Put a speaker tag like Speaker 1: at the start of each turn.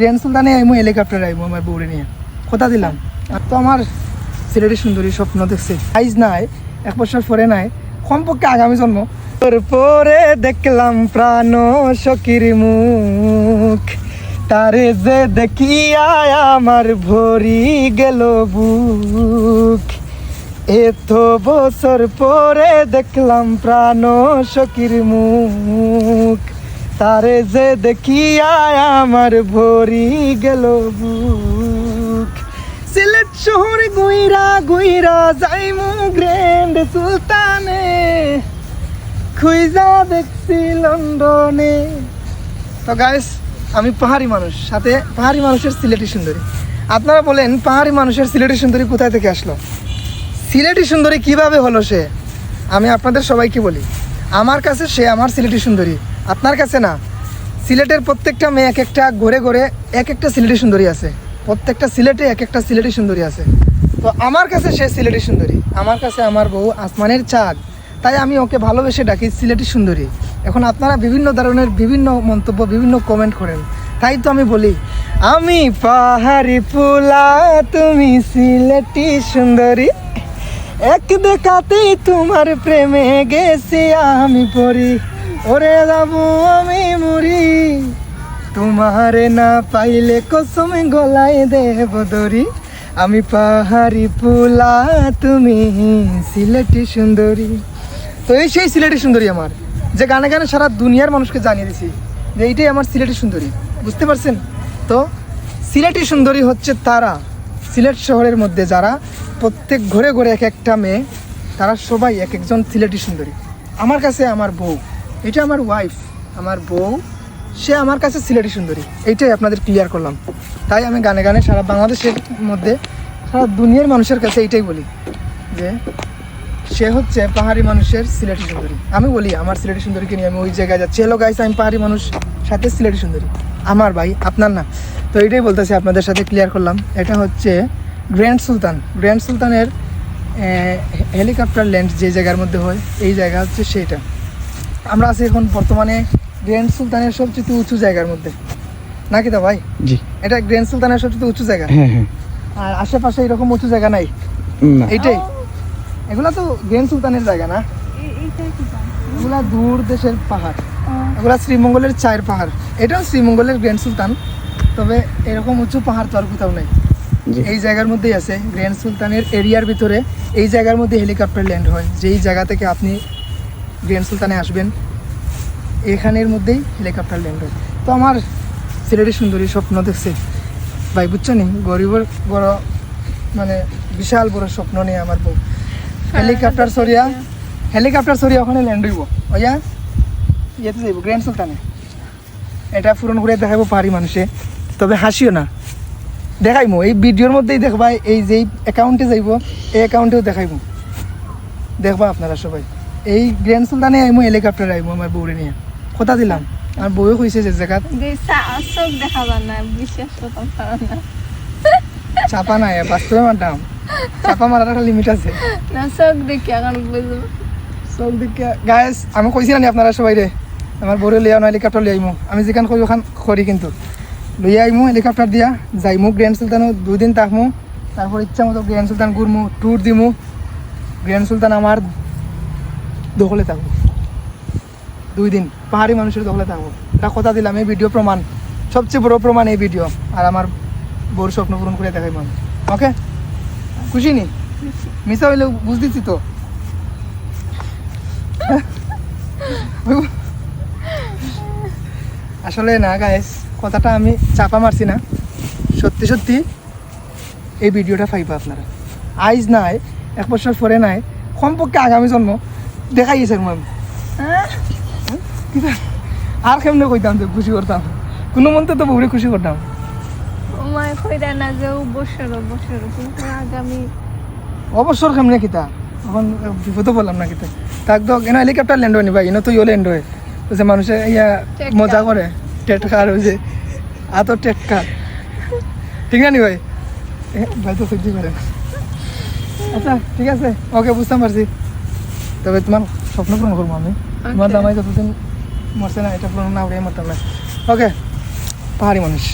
Speaker 1: Grand সুলতানে আইমু helicopter আইমু আমার বউরে নিয়ে। কথা দিলাম। আর তো আমার সিলেটি সুন্দরী, স্বপ্ন দেখছে। আইজ নাই, এক বছর পরে নাই। কমপক্ষে আগামী জন্ম। তোর পরে দেখলাম প্রাণ সকির মুখ। তারে যে দেখিয়া আমার ভরি গেল বুক। এত বছর পরে দেখলাম প্রাণ সকির মুখ। তারে যে দেখিয়া আমার ভরি গেল বুক। সিলেট শহরে গুইরা গুইরা যাইমু গ্র্যান্ড সুলতানে। খুইজা দেখছি লন্ডনে। তো গাইস আমি পাহাড়ি মানুষ, সাথে পাহাড়ি মানুষের সিলেটি সুন্দরী। আপনারা বলেন, পাহাড়ি মানুষের সিলেটি সুন্দরী কোথায় থেকে আসলো? সিলেটি সুন্দরী কীভাবে হলো সে? আমি আপনাদের সবাইকে বলি, আমার কাছে সে আমার সিলেটি সুন্দরী। আপনার কাছে না, সিলেটের প্রত্যেকটা মেয়ে এক একটা ঘরে ঘরে এক একটা সিলেটি সুন্দরী আছে। প্রত্যেকটা সিলেটে এক একটা সিলেটি সুন্দরী আছে। তো আমার কাছে সে সিলেটি সুন্দরী। আমার কাছে আমার বউ আসমানের চাঁদ। তাই আমি ওকে ভালোবেসে ডাকি সিলেটি সুন্দরী। এখন আপনারা বিভিন্ন ধরনের বিভিন্ন মন্তব্য, বিভিন্ন কমেন্ট করেন। তাই তো আমি বলি, আমি পাহাড়ি ফুলা, তুমি সিলেটি সুন্দরী। এক দেখাতেই তোমার প্রেমে গেছি, আমি পড়ি ওরে যাব আমি মরি। তোমারে না পাইলে কসম গলায় দেব দরি আমি পাহাড়ি পুলা তুমি সিলেটি সুন্দরী। তো এই সেই সিলেটি সুন্দরী আমার। যে গানে গানে সারা দুনিয়ার মানুষকে জানিয়ে দিছি যে এইটাই আমার সিলেটি সুন্দরী। বুঝতে পারছেন? তো সিলেটি সুন্দরী হচ্ছে তারা। সিলেট শহরের মধ্যে যারা প্রত্যেক ঘরে ঘরে এক একটা মেয়ে, তারা সবাই এক একজন সিলেটি সুন্দরী। আমার কাছে আমার বউ। এটা আমার ওয়াইফ আমার বউ। সে আমার কাছে সিলেটি সুন্দরী। এইটাই আপনাদের ক্লিয়ার করলাম। তাই আমি গানে গানে সারা বাংলাদেশের মধ্যে, সারা দুনিয়ার মানুষের কাছে এইটাই বলি যে, সে হচ্ছে পাহাড়ি মানুষের সিলেটি সুন্দরী। আমি বলি, আমার সিলেটি সুন্দরীকে নিয়ে আমি ওই জায়গায় যাচ্ছি। হ্যালো গাইছে আমি পাহাড়ি মানুষ, সাথে সিলেটি সুন্দরী। আমার ভাই, আপনার না। তো এটাই বলতেছি আপনাদের সাথে ক্লিয়ার করলাম। এটা হচ্ছে গ্র্যান্ড সুলতান গ্র্যান্ড সুলতানের হেলিকপ্টার ল্যান্ড যে জায়গার মধ্যে হয়, এই জায়গা হচ্ছে সেইটা। আমরা আছি এখন বর্তমানে গ্র্যান্ড সুলতানের সবচেয়ে উঁচু জায়গার মধ্যে। নাকি তো ভাই?
Speaker 2: জি।
Speaker 1: এটা গ্র্যান্ড সুলতানের সবচেয়ে উঁচু জায়গা?
Speaker 2: হ্যাঁ হ্যাঁ।
Speaker 1: আর আশেপাশে এরকম উঁচু জায়গা নাই?
Speaker 2: না।
Speaker 1: এইটাই এগুলা তো গ্র্যান্ড সুলতানের জায়গা না? এগুলা দূর দেশের পাহাড়। এগুলা শ্রীমঙ্গলের চায়ের পাহাড়। এটাও শ্রীমঙ্গলের গ্র্যান্ড সুলতান তবে এরকম উঁচু পাহাড় তো আর কোথাও নেই। এই জায়গার মধ্যেই আছে গ্র্যান্ড সুলতানের এরিয়ার ভিতরে এই জায়গার মধ্যে হেলিকপ্টার ল্যান্ড হয়। যেই জায়গা থেকে আপনি গ্র্যান্ড সুলতানে আসবেন এখানের মধ্যেই হেলিকপ্টার ল্যান্ড হয়। তো আমার সিলেটি সুন্দরী স্বপ্ন দেখছে। ভাই বুঝছ নি? গরিবের বড় মানে বিশাল বড় স্বপ্ন নিয়ে আমার বউ। হেলিকপ্টার সরিয়া হেলিকপ্টার সরিয়া ওখানে ল্যান্ড হইব। ওইয়া? ইয়েতে যাইব গ্র্যান্ড সুলতানে। এটা পূরণ করে দেখাবো পারি মানুষে। তবে হাসিও না। দেখাইমো এই ভিডিওর মধ্যেই দেখবা এই যে অ্যাকাউন্টে যাইব এই অ্যাকাউন্টেও দেখাইমো। দেখবা আপনারা সবাই। এই গ্র্যান্ড সুলতানে আইমো হেলিকপ্টার আইমো আমার বউরে নিয়ে। কথা দিলাম। আর বউও কইছে যে জায়গাত
Speaker 3: চোখ দেখাবা না বিশ্বাস করতাম না
Speaker 1: চাপা নাই বাস্তবে মারতাম চাপা মারার একটা লিমিট আছে।
Speaker 3: না চোখ দেখি এখন বুঝব
Speaker 1: আমি কইছি না আপনারা সবাই রে আমার বউরে লিয়া না হেলিকপ্টার লিয়ে আইমো। আমি যেখান কই ওখান করি কিন্তু। লইয়া আইমো হেলিকপ্টার দিয়া। যাইমু গ্র্যান্ড সুলতানও দুই দিন থাকমু তারপর ইচ্ছা মতো গ্র্যান্ড সুলতান ঘুরমু ট্যুর দিমু। গ্র্যান্ড সুলতান আমার দখলে থাকব। দুই দিন পাহাড়ি মানুষের দখলে থাকব। এটা কথা দিলাম, এই ভিডিও প্রমাণ, সবচেয়ে বড় প্রমাণ এই ভিডিও আর আমার বউর স্বপ্ন পূরণ করে দেখাই মানুষ ওকে খুশি নি? মিশা হইলে বুঝ দিচ্ছি তো। আসলে না গাইস কথাটা আমি চাপা মারছি না। সত্যি সত্যি, এই ভিডিওটা পাইবা আপনারা। আইজ নাই, এক বছর পরে নাই, কমপক্ষে আগামী জন্ম দেখাই গেছে আমি হ্যাঁ? কিতা? আর কেমনে কইতাম তো খুশি করতাম কোনো মন্ত্রে তো বহুরে খুশি করতাম
Speaker 3: মায় কইরা না যে বছর বছর কিন্তু আগামী
Speaker 1: অবসর কেমনে কিতা? এখন বিপদ বললাম না কিতা? তাক তো এনে হেলিকপ্টার ল্যান্ড হয়নি ভাই? এনে তো ইয়ে ল্যান্ড হয়। যে মানুষে ইয়া মজা করে টেটকার হয়েছে আত টেটকার ঠিক না নি ভাই? ভাই তো সহ্য করে আচ্ছা ঠিক আছে। ওকে বুঝতে পারছি তবে তোমার স্বপ্ন পূরণ করব আমি। তোমার দামাই যতদিন মরছে না এটা পূরণ না করে মরতাম না ওকে পাহাড়ি মানুষ।